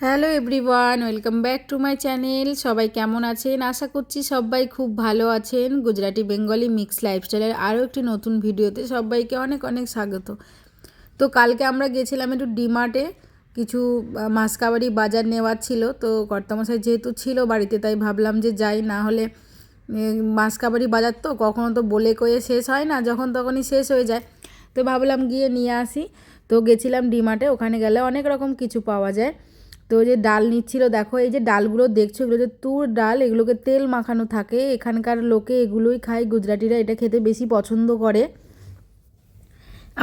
Hello everyone welcome back to my channel. সবাই কেমন আছেন? আশা করছি সবাই খুব ভালো আছেন। গুজরাটি বেঙ্গলি মিক্স লাইফস্টাইলের আরও একটি নতুন ভিডিওতে সবাইকে অনেক অনেক স্বাগত। তো কালকে আমরা গেছিলাম একটু ডিমার্টে। কিছু আহ, মাসকাবাড়ি বাজার নেওয়ার ছিল। তো কর্তামশাই যেহেতু ছিল বাড়িতে তাই ভাবলাম যে যাই না হলে এ, মাসকাবাড়ি বাজার তো কখনো তো বলে কয়ে শেষ হয় না যখন তখনই শেষ হয়ে যায়। তো ভাবলাম গিয়ে নিয়ে আসি। তো গেছিলাম ডিমার্টে ওখানে গেলে অনেক রকম কিছু পাওয়া যায়। তো যে ডাল নিচ্ছিল, দেখো এই যে ডালগুলো দেখছ, এগুলো যে তুর ডাল, এগুলোকে তেল মাখানো থাকে। এখানকার লোকে এগুলোই খায়, গুজরাটিরা এটা খেতে বেশি পছন্দ করে।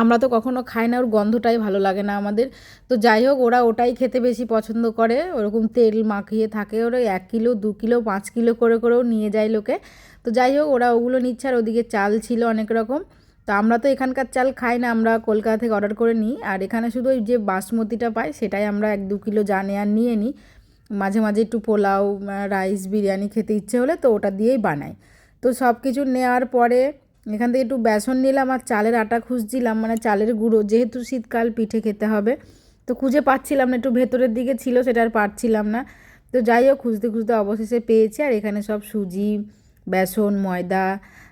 আমরা তো কখনো খাই না, ওর গন্ধটাই ভালো লাগে না আমাদের। তো যাই হোক, ওরা ওটাই খেতে বেশি পছন্দ করে। ওরকম তেল মাখিয়ে থাকে, ওরা এক কিলো, দু কিলো, পাঁচ কিলো করে করেও নিয়ে যায় লোকে। তো যাই হোক, ওরা ওগুলো নিচ্ছে, আর ওদিকে চাল ছিল অনেক রকম। তো আমরা তো এখানকার চাল খাই না, আমরা কলকাতা থেকে অর্ডার করে নিই। আর এখানে শুধু ওই যে বাসমতিটা পাই, সেটাই আমরা এক দু কিলো জানে আর নিয়ে নিই। মাঝে মাঝে একটু পোলাও রাইস বিরিয়ানি খেতে ইচ্ছে হলে তো ওটা দিয়েই বানাই। তো সব কিছু নেওয়ার পরে এখান থেকে একটু বেসন নিলাম আর চালের আটা খুঁজছিলাম মানে চালের গুঁড়ো, যেহেতু শীতকাল পিঠে খেতে হবে। তো খুঁজে পাচ্ছিলাম না, একটু ভেতরের দিকে ছিল সেটা আর পাচ্ছিলাম না। তো যাই হোক, খুঁজতে খুঁজতে অবশেষে পেয়েছি। আর এখানে সব সুজি, বেসন, ময়দা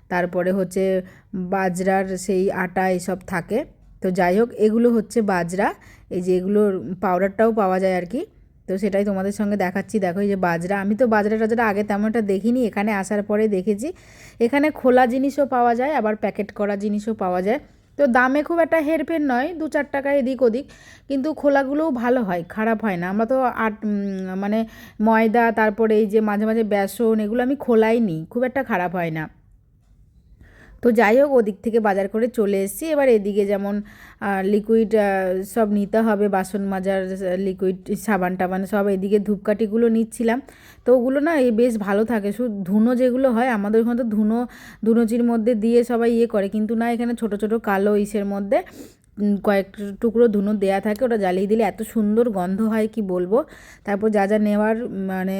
তারপরে হচ্ছে বাজরার সেই আটা এসব থাকে। তো যাই হোক এগুলো হচ্ছে বাজরা। এই যে এগুলোর পাউডারটাও পাওয়া যায় আর কি। তো সেটাই তোমাদের সঙ্গে দেখাচ্ছি। দেখো, এই যে বাজরা। আমি তো বাজরা টাজরা আগে তেমন একটা দেখিনি। এখানে আসার পরে দেখেছি। এখানে খোলা জিনিসও পাওয়া যায়, আবার প্যাকেট করা জিনিসও পাওয়া যায়। তো দামে খুব একটা হেরফের নয়, দু চার টাকা এদিক ওদিক। কিন্তু খোলাগুলোও ভালো হয়, খারাপ হয় না। আমরা তো আট মানে ময়দা, তারপরে এই যে মাঝে মাঝে বেসন, এগুলো আমি খোলাই নিই খুব একটা খারাপ হয় না। তো যাই হোক, ওদিক থেকে বাজার করে চলে এসেছি। এবার এদিকে যেমন লিকুইড সব নিতে হবে, বাসন মাজার লিকুইড সাবান টাবান সব এদিকে ধূপকাঠিগুলো নিচ্ছিলাম। তো ওগুলো না এই বেশ ভালো থাকে। শুধু ধুনো যেগুলো হয়, আমাদের ওখানে তো ধুনো, ধুনোচির মধ্যে দিয়ে সবাই ইয়ে করে। কিন্তু না, এখানে ছোট ছোট কালো ইসের মধ্যে কয়েক টুকরো ধুনো দেয়া থাকে। ওটা জ্বালিয়ে দিলে এত সুন্দর গন্ধ হয়, কি বলব? তারপর যা যা নেওয়ার মানে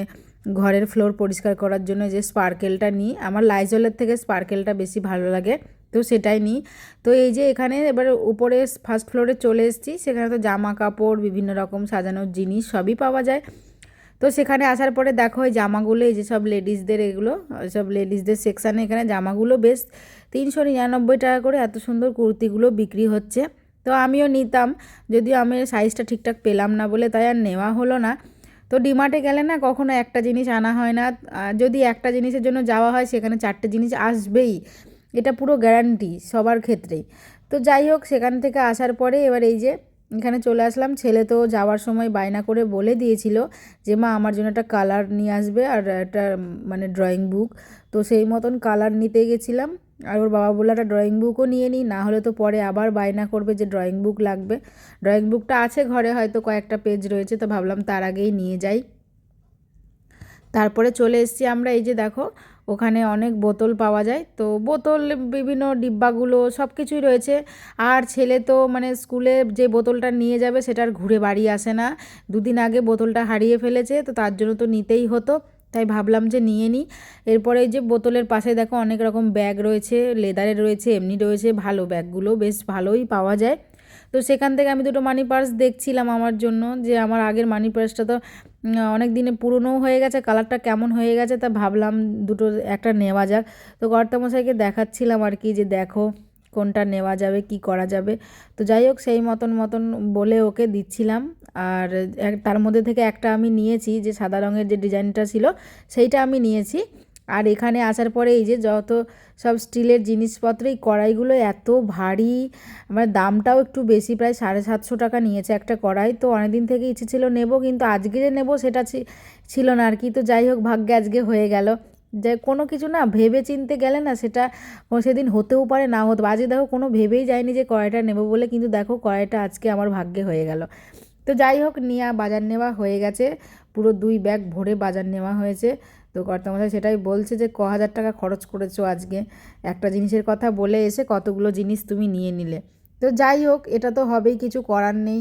ঘরের ফ্লোর পরিষ্কার করার জন্য যে স্পার্কেলটা নিই, আমার লাইজলের থেকে স্পার্কেলটা বেশি ভালো লাগে। তো সেটাই নিই। তো এই যে এখানে এবার উপরে ফার্স্ট ফ্লোরে চলে এসেছি, সেখানে তো জামা কাপড় বিভিন্ন রকম সাজানোর জিনিস সবই পাওয়া যায়। তো সেখানে আসার পরে দেখো এই জামাগুলো, এই যে সব লেডিসদের এগুলো সব লেডিসদের সেকশানে এখানে জামাগুলো বেশ তিনশো নিরানব্বই টাকা করে এত সুন্দর কুর্তিগুলো বিক্রি হচ্ছে। তো আমিও নিতাম, যদিও আমি সাইজটা ঠিকঠাক পেলাম না বলে তাই আর নেওয়া হলো না। তো ডিমার্টে গেলে না কখনো একটা জিনিস আনা হয় না। যদি একটা জিনিসের জন্য যাওয়া হয়, সেখানে চারটে জিনিস আসবেই। এটা পুরো গ্যারান্টি সবার ক্ষেত্রেই। তো যাই হোক, সেখান থেকে আসার পরে এবার এই যে এখানে চলে আসলাম। ছেলে তো যাওয়ার সময় বায়না করে বলে দিয়েছিল যে, মা, আমার জন্য একটা কালার নিয়ে আসবে আর একটা মানে ড্রয়িং বুক তো সেই মতন কালার নিতে গেছিলাম। আর ওর বাবা বলল, একটা ড্রয়িং বুকও নিয়ে নিই, না হলে তো পরে আবার বায়না করবে যে ড্রয়িং বুক লাগবে। ড্রয়িং বুকটা আছে ঘরে, হয়তো কয়েকটা পেজ রয়েছে, তো ভাবলাম তার আগেই নিয়ে যাই। তারপরে চলে এসেছি আমরা, এই যে দেখো, ওখানে অনেক বোতল পাওয়া যায়। তো বোতল, বিভিন্ন ডিব্বাগুলো সব কিছুই রয়েছে। আর ছেলে তো মানে স্কুলে যে বোতলটা নিয়ে যাবে সেটার ঘুরে বাড়ি আসে না। দুদিন আগে বোতলটা হারিয়ে ফেলেছে, তো তার জন্য তো নিতেই হতো। তাই ভাবলাম যে নিয়ে নিই। এরপরে যে বোতলের পাশে দেখো অনেক রকম ব্যাগ রয়েছে লেদারের রয়েছে, এমনি রয়েছে, ভালো ব্যাগগুলো বেশ ভালোই পাওয়া যায়। তো সেখান থেকে আমি দুটো মানি পার্স দেখছিলাম আমার জন্য, যে আমার আগের মানি পার্সটা তো অনেক দিনে পুরনোও হয়ে গেছে কালারটা কেমন হয়ে গেছে তা ভাবলাম দুটো, একটা নেওয়া যাক। তো কর্তামশাইকে দেখাচ্ছিলাম আর কি যে দেখো কোনটা নেওয়া যাবে, কি করা যাবে। তো যাই হোক সেই মতন মতন বলে ওকে দিচ্ছিলাম। আর তার মধ্যে থেকে একটা আমি নিয়েছি যে সাদা রঙের যে ডিজাইনটা ছিল, সেইটা আমি নিয়েছি। আর এখানে আসার পরে এই যে যত সব স্টিলের জিনিসপত্র, এই কড়াইগুলো এত ভারী মানে দামটাও একটু বেশি, প্রায় সাড়ে সাতশো টাকা নিয়েছে একটা কড়াই। তো অনেকদিন থেকে ইচ্ছে ছিল নেব, কিন্তু আজকে যে নেব সেটা ছিল না আর কি তো যাই হোক, ভাগ্যে আজকে হয়ে গেল। যে কোনো কিছু না, ভেবে চিনতে গেলে না সেটা সেদিন হতেও পারে, না হতে। আজকে দেখো কোনো ভেবেই যায়নি যে কড়াইটা নেব বলে, কিন্তু দেখো কড়াইটা আজকে আমার ভাগ্যে হয়ে গেল। তো যাই হোক, নিয়ে বাজার নেওয়া হয়ে গেছে। পুরো দুই ব্যাগ ভরে বাজার নেওয়া হয়েছে। তো কর্তামশাই সেটাই বলছে যে, ক হাজার টাকা খরচ করেছ আজকে? একটা জিনিসের কথা বলে এসে কতগুলো জিনিস তুমি নিয়ে নিলে। তো যাই হোক, এটা তো হবেই, কিছু করার নেই।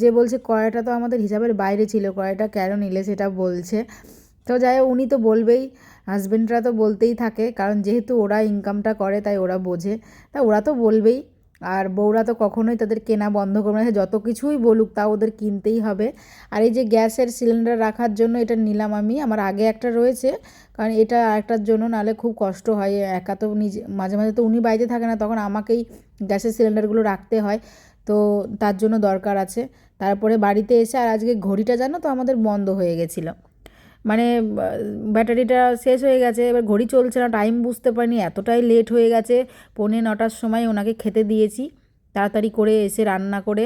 যে বলছে কড়াইটা তো আমাদের হিসাবের বাইরে ছিল, কড়াইটা কেন নিলে সেটা বলছে। তো যাই হোক, উনি তো বলবেই হাজব্যান্ডরা তো বলতেই থাকে, কারণ যেহেতু ওরা ইনকামটা করে, তাই ওরা বোঝে। তা ওরা তো বলবেই আর বউরা তো কখনোই তাদের কেনা বন্ধ করবে না। যত কিছুই বলুক তা ওদের কিনতেই হবে। আর এই যে গ্যাসের সিলিন্ডার রাখার জন্য এটা নিলাম আমি, আমার আগে একটা রয়েছে, কারণ এটা আরেকটার জন্য নাহলে খুব কষ্ট হয়। একা তো নিজে, মাঝে মাঝে তো উনি বাড়িতে থাকে না, তখন আমাকেই গ্যাসের সিলিন্ডারগুলো রাখতে হয়। তো তার জন্য দরকার আছে। তারপরে বাড়িতে এসে, আর আজকে ঘড়িটা জানো তো আমাদের বন্ধ হয়ে গেছিল। মানে ব্যাটারিটা শেষ হয়ে গেছে, এবার ঘড়ি চলছে না টাইম বুঝতে পারিনি, এতটাই লেট হয়ে গেছে, পৌনে নটার সময় ওনাকে খেতে দিয়েছি, তাড়াতাড়ি করে এসে রান্না করে,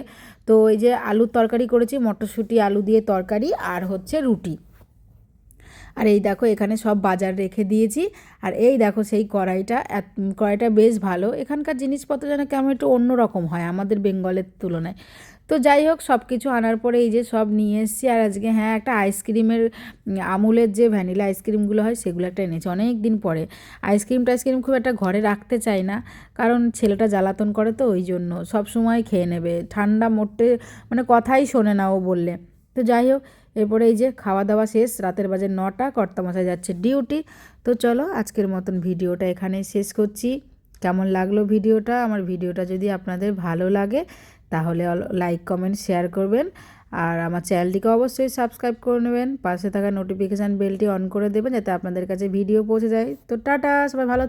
তো এই যে আলুর তরকারি করেছি, মটরশুঁটি, আলু দিয়ে তরকারি আর হচ্ছে রুটি। আর এই দেখো, এখানে সব বাজার রেখে দিয়েছি, আর এই দেখো সেই কড়াইটা কড়াইটা বেশ ভালো, এখানকার জিনিসপত্র যেন কেমন একটু অন্যরকম হয়, আমাদের বেঙ্গলের তুলনায়। তো যাই হোক সব কিছু আনার পরে এই যে সব নিয়ে এসেছি। আর আজকে হ্যাঁ একটা আইসক্রিমের আমুলের যে ভ্যানিলা আইসক্রিমগুলো হয়, সেগুলো একটা এনেছি অনেক দিন পরে। আইসক্রিম টাইসক্রিম খুব একটা ঘরে রাখতে চাই না, কারণ ছেলেটা জ্বালাতন করে তো, ওই জন্য সব সময় খেয়ে নেবে। ঠান্ডা মোটে মানে কথাই শোনে না ও বললে। তো যাই হোক, এরপরে এই যে খাওয়া দাওয়া শেষ, রাতের বাজে নটা, কর্তামশাই যাচ্ছে ডিউটি। তো চলো, আজকের মতন ভিডিওটা এখানে শেষ করছি। কেমন লাগল ভিডিওটা? আমার ভিডিওটা যদি আপনাদের ভালো লাগে, তাহলে লাইক কমেন্ট শেয়ার করবেন। আর আমার চ্যানেলটিকে অবশ্যই সাবস্ক্রাইব করে নেবেন। পাশে থাকা নোটিফিকেশান বেলটি অন করে দেবেন, যাতে আপনাদের কাছে ভিডিও পৌঁছে যায়। তো টাটা, সবাই ভালো